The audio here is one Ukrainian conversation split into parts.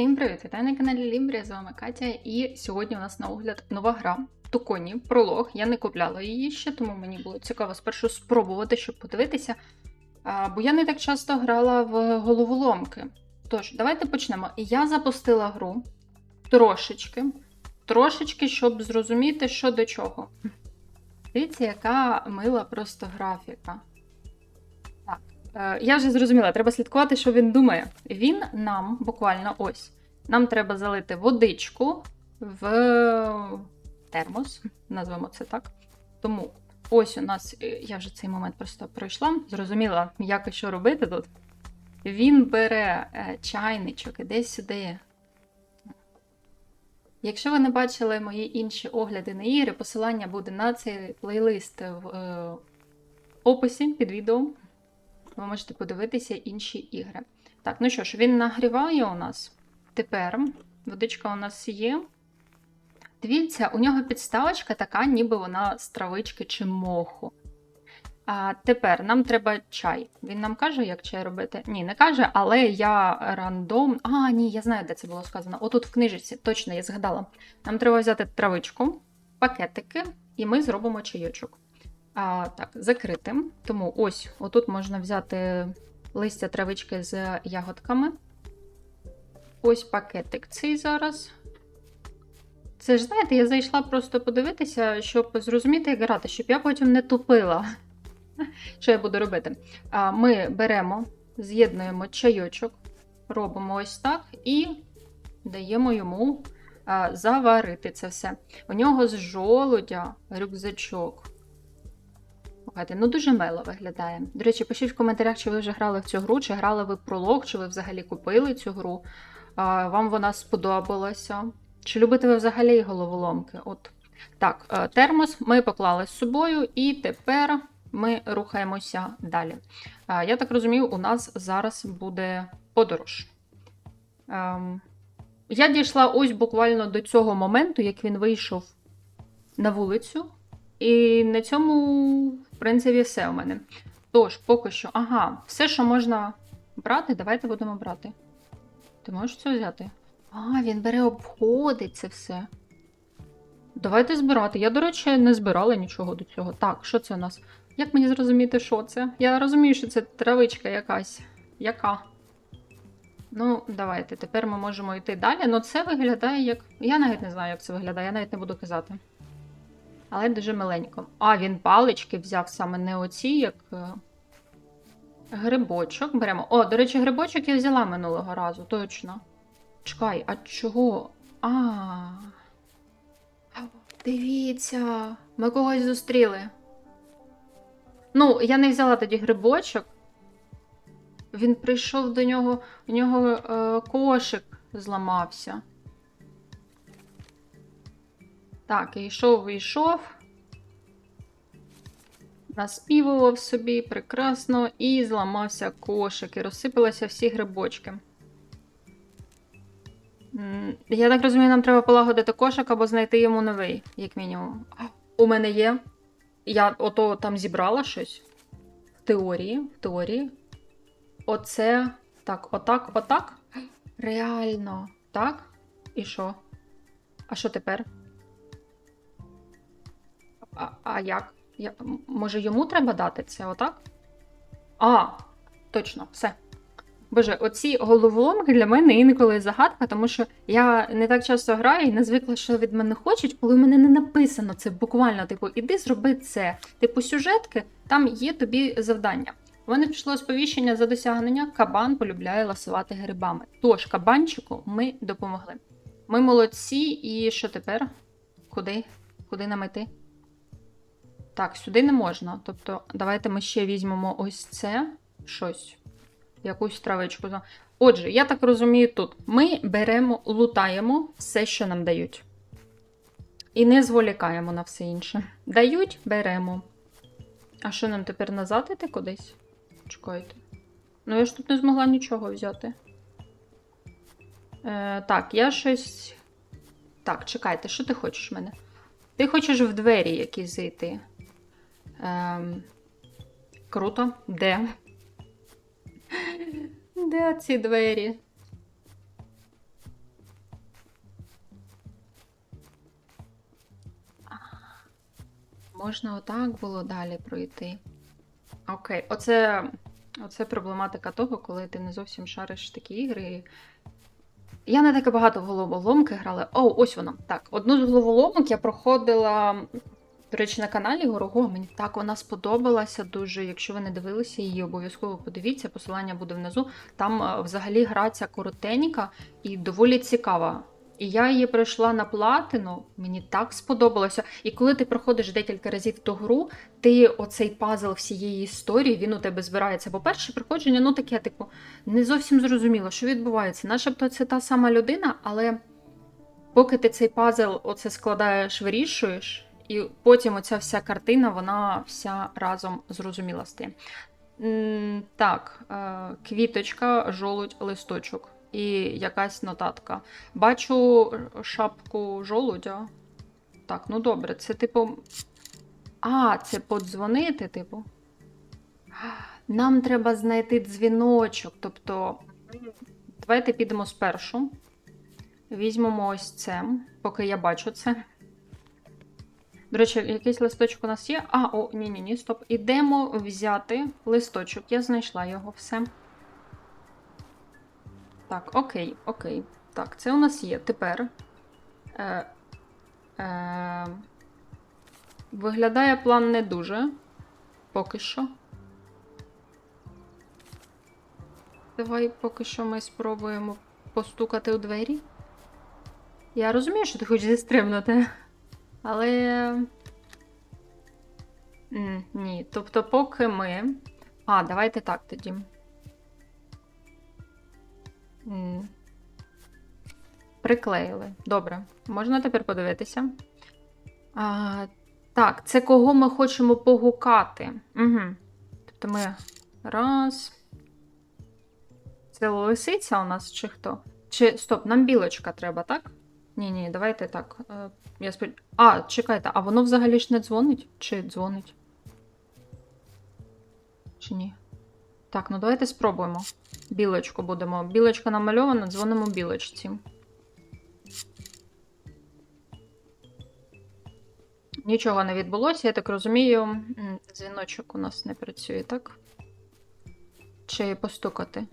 Всім привіт! Вітаю на каналі Лімбрія, з вами Катя. І сьогодні у нас на огляд нова гра Туконі Пролог. Я не купляла її ще, тому мені було цікаво спершу спробувати, щоб подивитися. А, бо я не так часто грала в головоломки. Тож, давайте почнемо. Я запустила гру трошечки, трошечки, щоб зрозуміти, що до чого. Дивіться, яка мила просто графіка. Е, я вже зрозуміла, треба слідкувати, що він думає. Він нам буквально ось. Нам треба залити водичку в термос, назвемо це так. Тому ось у нас, е, я вже цей момент просто пройшла, зрозуміла, як і що робити тут. Він бере е, чайничок, іде сюди. Якщо ви не бачили мої інші огляди на ігри, посилання буде на цей плейлист в описі під відео. Ви можете подивитися інші ігри. Так, ну що ж, він нагріває у нас. Тепер водичка у нас є. Дивіться, у нього підставочка така, ніби вона з травички чи моху. А тепер нам треба чай. Він нам каже, як чай робити? Ні, не каже, але я рандом. А, ні, я знаю, де це було сказано. Отут в книжці, точно, я згадала. Нам треба взяти травичку, пакетики, і ми зробимо чайочок. А, Так, закритим. Тому ось, отут можна взяти листя травички з ягодками. Ось пакетик цей зараз. Це ж, знаєте, я зайшла просто подивитися, щоб зрозуміти, як грати, щоб я потім не тупила. Що я буду робити? А, Ми беремо, з'єднуємо чайочок, робимо ось так і даємо йому заварити це все. У нього з жолудя рюкзачок. Слухайте, ну дуже мило виглядає. До речі, пишіть в коментарях, чи ви вже грали в цю гру, чи грали ви пролог, чи ви взагалі купили цю гру. Вам вона сподобалася. Чи любите ви взагалі головоломки? От. Так, е, термос ми поклали з собою, і тепер ми рухаємося далі. Я так розумію, у нас зараз буде подорож. Ем, Я дійшла ось буквально до цього моменту, як він вийшов на вулицю. І на цьому, в принципі, все у мене. Тож, поки що, ага, все, що можна брати, давайте будемо брати. Ти можеш це взяти? А, він бере обходить це все. Давайте збирати. Я, до речі, не збирала нічого до цього. Так, що це у нас? Як мені зрозуміти, що це? Я розумію, що це травичка якась. Яка? Ну, давайте, тепер ми можемо йти далі. Ну, це виглядає як. Я навіть не знаю, як це виглядає, я навіть не буду казати. Але дуже миленько. А, він палички взяв саме не оці, як. е, Грибочок беремо. О, до речі, грибочок я взяла минулого разу, точно. Чекай, а чого? А. Дивіться, ми когось зустріли. Ну, я не взяла тоді грибочок. Він прийшов до нього, у нього е, кошик зламався. Так, і йшов, і йшов. Наспівував собі прекрасно і зламався кошик, і розсипалися всі грибочки. Я так розумію, нам треба полагодити кошик або знайти йому новий, як мінімум. У мене є. Я ото там зібрала щось. В теорії, в теорії. Оце. Так, отак, отак. Реально. Так? І що? А що тепер? А, як? Я, може йому треба дати це отак? А, точно, все. Боже, оці головоломки для мене інколи загадка, тому що я не так часто граю і не звикла, що від мене хочуть, коли в мене не написано це буквально, типу, іди зроби це. Типу, сюжетки, там є тобі завдання. У мене пішло сповіщення за досягнення. Кабан полюбляє ласувати грибами. Тож, кабанчику ми допомогли. Ми молодці, і що тепер? Куди? Куди нам йти? Так, сюди не можна. Тобто, давайте ми ще візьмемо ось це щось. Якусь травичку. Отже, я так розумію, тут ми беремо, лутаємо все, що нам дають. І не зволікаємо на все інше. Дають, беремо. А що нам тепер назад іти кудись? Чекайте. Ну, я ж тут не змогла нічого взяти. Е, так, я щось. Так, чекайте, що ти хочеш в мене? Ти хочеш в двері якісь зайти. Ем, Круто, де? Де ці двері? Можна отак було далі пройти. Окей, оце оце проблематика того, коли ти не зовсім шариш такі ігри. Я не таке багато головоломки грала. О, ось вона. Так, одну з головоломок я проходила до речі, на каналі Горого. Мені так вона сподобалася дуже. Якщо ви не дивилися її, обов'язково подивіться. Посилання буде внизу. Там е, взагалі гра ця коротенька і доволі цікава. І я її пройшла на платину, мені так сподобалося. І коли ти проходиш декілька разів ту гру, ти оцей пазл всієї історії, він у тебе збирається. Бо перше проходження, ну таке, типу, не зовсім зрозуміло, що відбувається. Начебто це та сама людина, але поки ти цей пазл оце складаєш, вирішуєш, і потім оця вся картина, вона вся разом зрозуміла стає. Так, е, квіточка, жолудь, листочок і якась нотатка. Бачу шапку жолудя. Так, ну добре, це типу. А, це подзвонити, типу. Нам треба знайти дзвіночок. Тобто, давайте підемо спершу. Візьмемо ось це, поки я бачу це. До речі, якийсь листочок у нас є. А, о, ні-ні, ні, стоп. Ідемо взяти листочок. Я знайшла його все. Так, окей, окей. Так, це у нас є. Тепер. Е, е, виглядає план не дуже. Поки що. Давай поки що ми спробуємо постукати у двері. Я розумію, що ти хочеш зістрибнути. Але. Ні. Тобто, поки ми. А, давайте так тоді. Приклеїли. Добре. Можна тепер подивитися. А, так, це кого ми хочемо погукати. Угу. Тобто ми. Раз. Це лисиця у нас чи хто? Чи стоп, нам білочка треба, так? Ні, ні, давайте так. Е, Я спод... А, чекайте, а воно взагалі ж не дзвонить? Чи дзвонить? Чи ні? Так, ну давайте спробуємо. Білочку будемо. Білочка намальована, дзвонимо білочці. Нічого не відбулося, я так розумію. Дзвіночок у нас не працює, так? Чи постукати?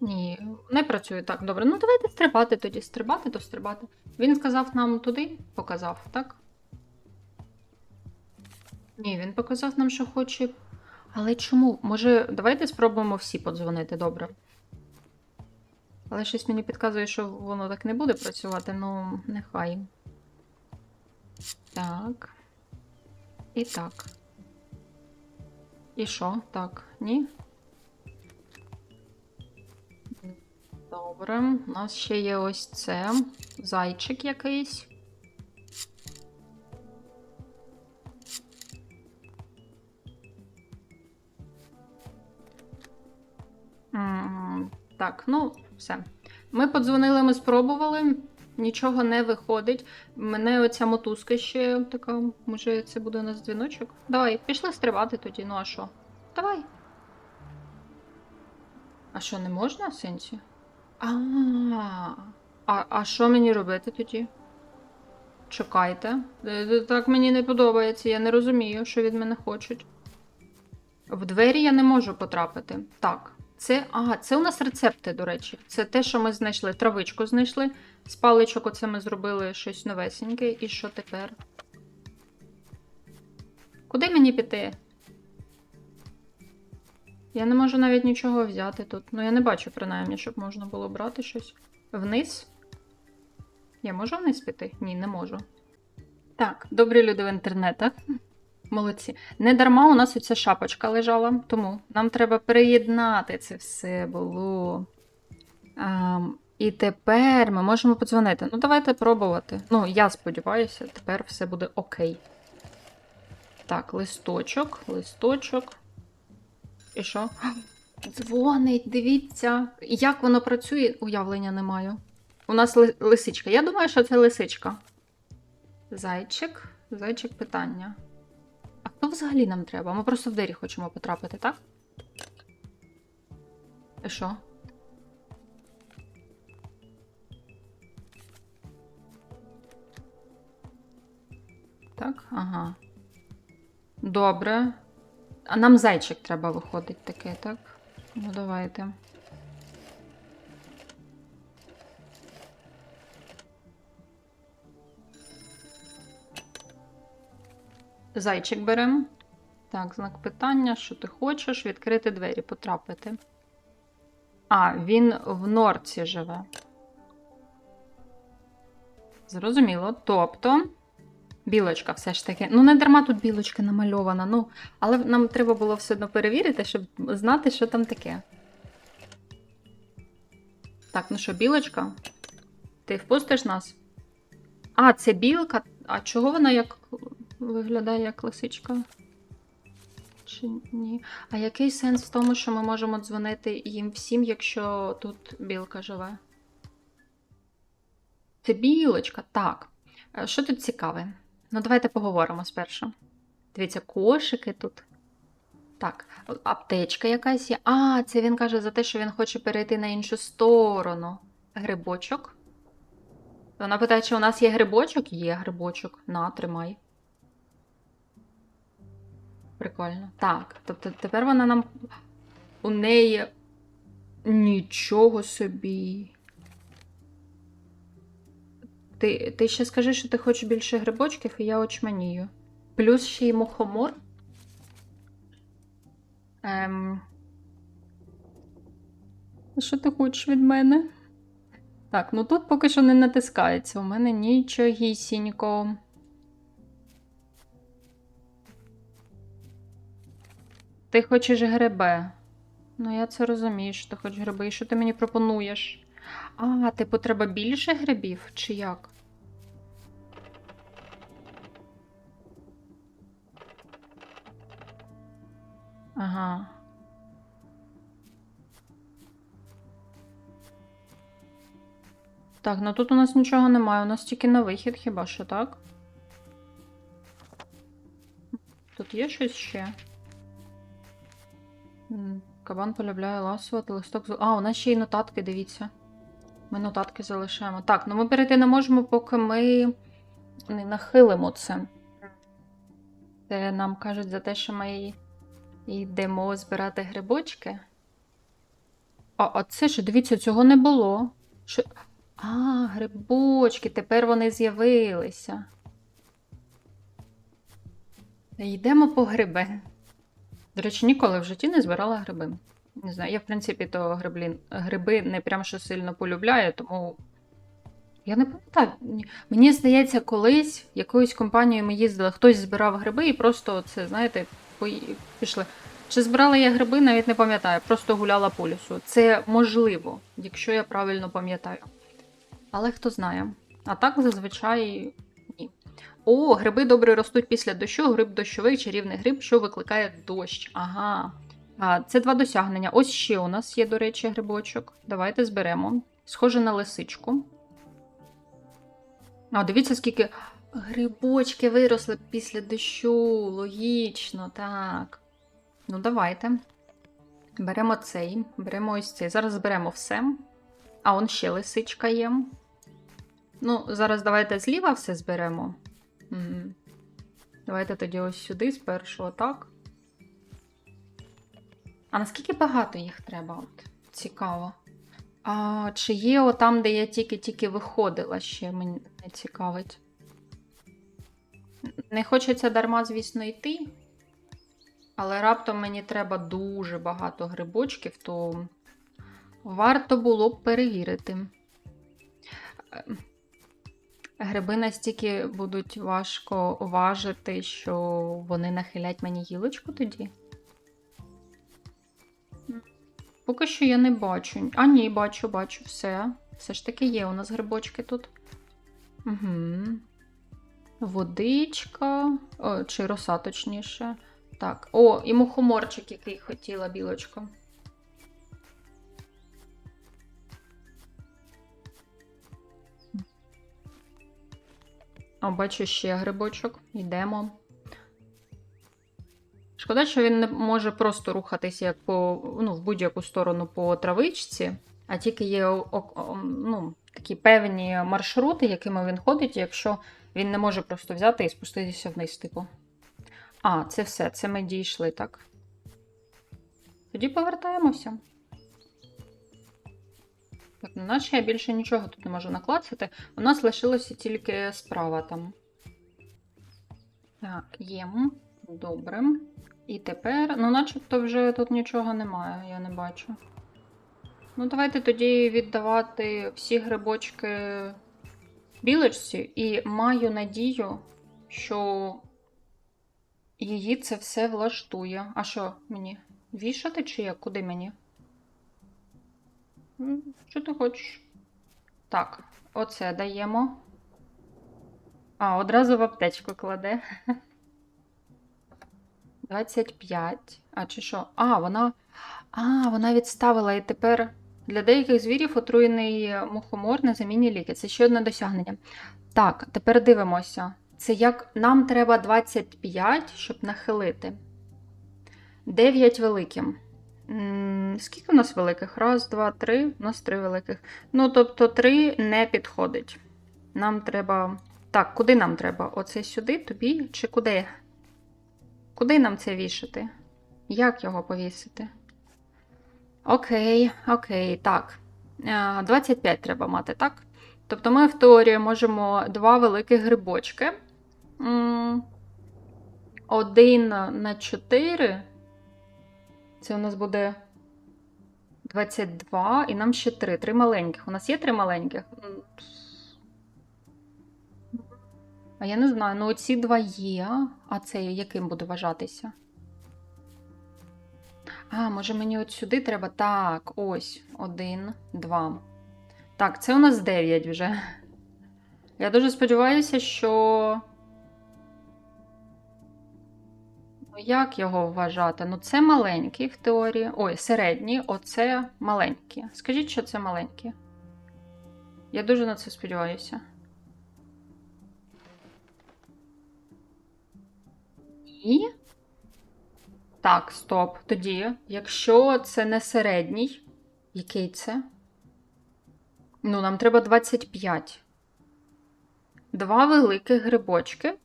Ні, не працює так. Добре. Ну давайте стрибати тоді. Стрибати, то стрибати. Він сказав нам туди, показав, так? Ні, він показав нам, що хоче. Але чому? Може, давайте спробуємо всі подзвонити, добре. Але щось мені підказує, що воно так не буде працювати, ну, нехай. Так. І так. І що? Так, ні? Добре. У нас ще є ось це. Зайчик якийсь. Так, ну, все. Ми подзвонили, ми спробували, нічого не виходить. Мене оця мотузка ще така, може, це буде у нас дзвіночок? Давай, пішли стрибати тоді, ну а що? Давай. А що, не можна в сенсі? А, а, що мені робити тоді? Чекайте. Е, е, Так мені не подобається, я не розумію, що від мене хочуть. В двері я не можу потрапити. Так, це. Ага, це у нас рецепти, до речі. Це те, що ми знайшли. Травичку знайшли. З паличок оце ми зробили щось новесеньке. І що тепер? Куди мені піти? Я не можу навіть нічого взяти тут. Ну, я не бачу, принаймні, щоб можна було брати щось. Вниз? Я можу вниз піти? Ні, не можу. Так, добрі люди в інтернетах. Молодці. Не дарма у нас оця шапочка лежала, тому нам треба переєднати це все було. Ем, і тепер ми можемо подзвонити. Ну, давайте пробувати. Ну, я сподіваюся, тепер все буде окей. Так, листочок, листочок. І що? Дзвонить, дивіться. Як воно працює, уявлення не маю. У нас лисичка. Я думаю, що це лисичка. Зайчик. Зайчик питання. А хто взагалі нам треба? Ми просто в двері хочемо потрапити, так? І що? так? Ага. Добре. А нам зайчик треба виходить таке, так? Ну, давайте. Зайчик беремо. Так, знак питання, що ти хочеш? Відкрити двері, потрапити. А, він в норці живе. Зрозуміло. Тобто, білочка все ж таки. Ну, не дарма тут білочка намальована, ну, але нам треба було все одно перевірити, щоб знати, що там таке. Так, ну що, білочка? Ти впустиш нас? А, це білка. А чого вона як виглядає як лисичка? Чи ні? А який сенс в тому, що ми можемо дзвонити їм всім, якщо тут білка живе? Це білочка, так. Е, Що тут цікаве? Ну, давайте поговоримо спершу. Дивіться, кошики тут. Так, аптечка якась є. А, це він каже за те, що він хоче перейти на іншу сторону. Грибочок. Вона питає, чи у нас є грибочок? Є грибочок. На, тримай. Прикольно. Так, тобто тепер вона нам. У неї нічого собі. Ти, ти ще скажи, що ти хочеш більше грибочків, і я очманію. Плюс ще й мухомор. Ем... Що ти хочеш від мене? Так, ну тут поки що не натискається. У мене нічогісінько. Ти хочеш гриби. Ну, я це розумію, що ти хочеш гриби. І що ти мені пропонуєш? А, типу, треба більше грибів, чи як? Ага. Так, ну тут у нас нічого немає, у нас тільки на вихід хіба що, так? Тут є щось ще? Кабан полюбляє ласувати листок. А, у нас ще й нотатки, дивіться. Ми нотатки залишаємо. Так, ну ми перейти не можемо, поки ми не нахилимо це. Це нам кажуть за те, що ми йдемо збирати грибочки. А, а це ж, дивіться, цього не було. Що... А, грибочки, тепер вони з'явилися. Йдемо по гриби. До речі, ніколи в житті не збирала гриби. Не знаю, я, в принципі, то гриблі, гриби не прям що сильно полюбляю, тому. Я не пам'ятаю. Мені здається, колись якоюсь компанією ми їздили, хтось збирав гриби і просто це, знаєте, пішли. Чи збирала я гриби, навіть не пам'ятаю, просто гуляла по лісу. Це можливо, якщо я правильно пам'ятаю. Але хто знає. А так зазвичай ні. О, гриби добре ростуть після дощу. Гриб дощовий, чарівний гриб, що викликає дощ. Ага. А, це два досягнення. Ось ще у нас є, до речі, грибочок. Давайте зберемо. Схоже на лисичку. А, дивіться, скільки грибочки виросли після дощу. Логічно, так. Ну, давайте. Беремо цей, беремо ось цей. Зараз зберемо все. А он ще лисичка є. Ну, зараз давайте зліва все зберемо. Угу. Давайте тоді ось сюди спершу, отак. А наскільки багато їх треба? От? Цікаво. А чи є отам, де я тільки-тільки виходила ще, мені цікавить. Не хочеться дарма, звісно, йти. Але раптом мені треба дуже багато грибочків, то варто було б перевірити. Е, Гриби настільки будуть важко важити, що вони нахилять мені гілочку тоді. Поки що я не бачу. А, ні, бачу, бачу, все. Все ж таки є у нас грибочки тут. Угу. Водичка. О, чи роса, точніше. Так. О, і мухоморчик, який хотіла білочка. О, бачу ще грибочок. Йдемо. Шкода, що він не може просто рухатися як по, ну, в будь-яку сторону по травичці, а тільки є ну, такі певні маршрути, якими він ходить. Якщо Він не може просто взяти і спуститися вниз, типу. А, це все, це ми дійшли, так. Тоді повертаємося. Так, ну, наче я більше нічого тут не можу наклацати. У нас лишилося тільки справа там. Так, єм. Добре. І тепер, ну, начебто вже тут нічого немає, я не бачу. Ну, давайте тоді віддавати всі грибочки білочці, і маю надію, що її це все влаштує. А що мені? Вішати чи як? Куди мені? Що ти хочеш? Так, оце даємо. А, одразу в аптечку кладе. 25. А чи що? А, вона. А, вона відставила і тепер для деяких звірів отруєний мухомор на заміні ліки. Це ще одне досягнення. Так, тепер дивимося. Це як нам треба 25, щоб нахилити. 9 великим. Скільки у нас великих? Раз, два, три. У нас три великих. Ну, тобто, три не підходить. Нам треба. Так, куди нам треба? Оце сюди, тобі чи куди? Куди нам це вішати? Як його повісити? Окей, окей, так. Е, 25 треба мати, так? Тобто ми в теорії можемо два великих грибочки. Один на 4. Це у нас буде 22, і нам ще 3. Три маленьких. У нас є три маленьких? А я не знаю, ну оці два є. А це яким буде вважатися? А, може мені от сюди треба? Так, ось. Один, два. Так, це у нас 9 вже. Я дуже сподіваюся, що. Ну, як його вважати? Ну, це маленький в теорії. Ой, середній, оце маленькі. Скажіть, що це маленькі. Я дуже на це сподіваюся. І. Так, стоп. Тоді, якщо це не середній, який це? Ну, нам треба 25. Два великих грибочки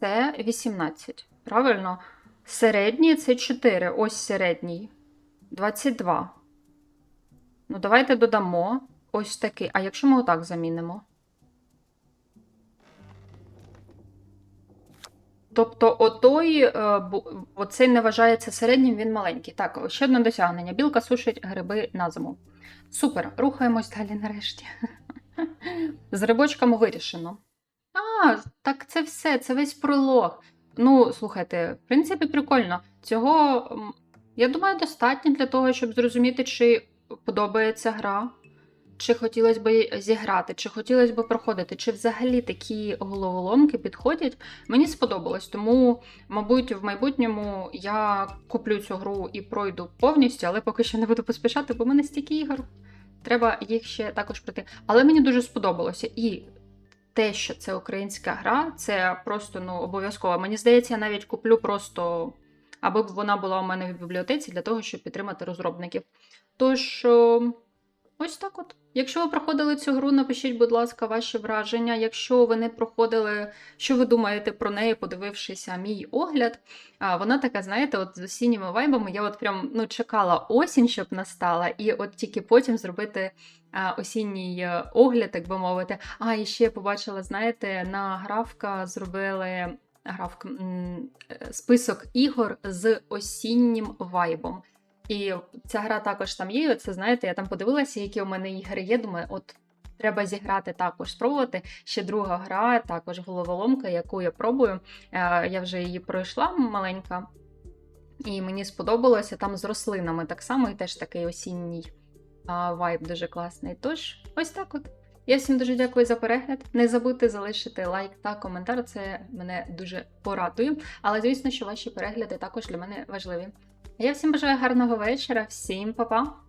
це 18. Правильно? Середній це 4. Ось середній. 22. Ну, давайте додамо ось такий. А якщо ми отак замінимо? Тобто, отой, е, оцей не вважається середнім, він маленький. Так, ще одне досягнення. Білка сушить гриби на зиму. Супер, рухаємось далі нарешті. З грибочками вирішено. А, так це все, це весь пролог. Ну, слухайте, в принципі, прикольно. Цього, я думаю, достатньо для того, щоб зрозуміти, чи подобається гра, чи хотілося б зіграти, чи хотілося б проходити, чи взагалі такі головоломки підходять. Мені сподобалось, тому, мабуть, в майбутньому я куплю цю гру і пройду повністю, але поки що не буду поспішати, бо в мене стільки ігор. Треба їх ще також пройти. Але мені дуже сподобалося. І те, що це українська гра, це просто ну, обов'язково. Мені здається, я навіть куплю просто, аби вона була у мене в бібліотеці для того, щоб підтримати розробників. Тож, о, ось так от. Якщо ви проходили цю гру, напишіть, будь ласка, ваші враження. Якщо ви не проходили, що ви думаєте про неї, подивившися мій огляд. А, вона така, знаєте, от з осінніми вайбами я от прям ну, чекала осінь, щоб настала, і от тільки потім зробити а, осінній е, огляд, так би мовити. А, і ще побачила, знаєте, на графка зробили графка, е, список ігор з осіннім вайбом. І ця гра також там є. і Це знаєте, я там подивилася, які у мене ігри є. Думаю, от треба зіграти також, спробувати. Ще друга гра, також головоломка, яку я пробую. Е, Я вже її пройшла маленька, і мені сподобалося там з рослинами так само, і теж такий осінній вайб дуже класний. Тож, ось так от. Я всім дуже дякую за перегляд. Не забудьте залишити лайк та коментар, це мене дуже порадує. Але звісно, що ваші перегляди також для мене важливі. Я всім бажаю гарного вечора, всім па-па!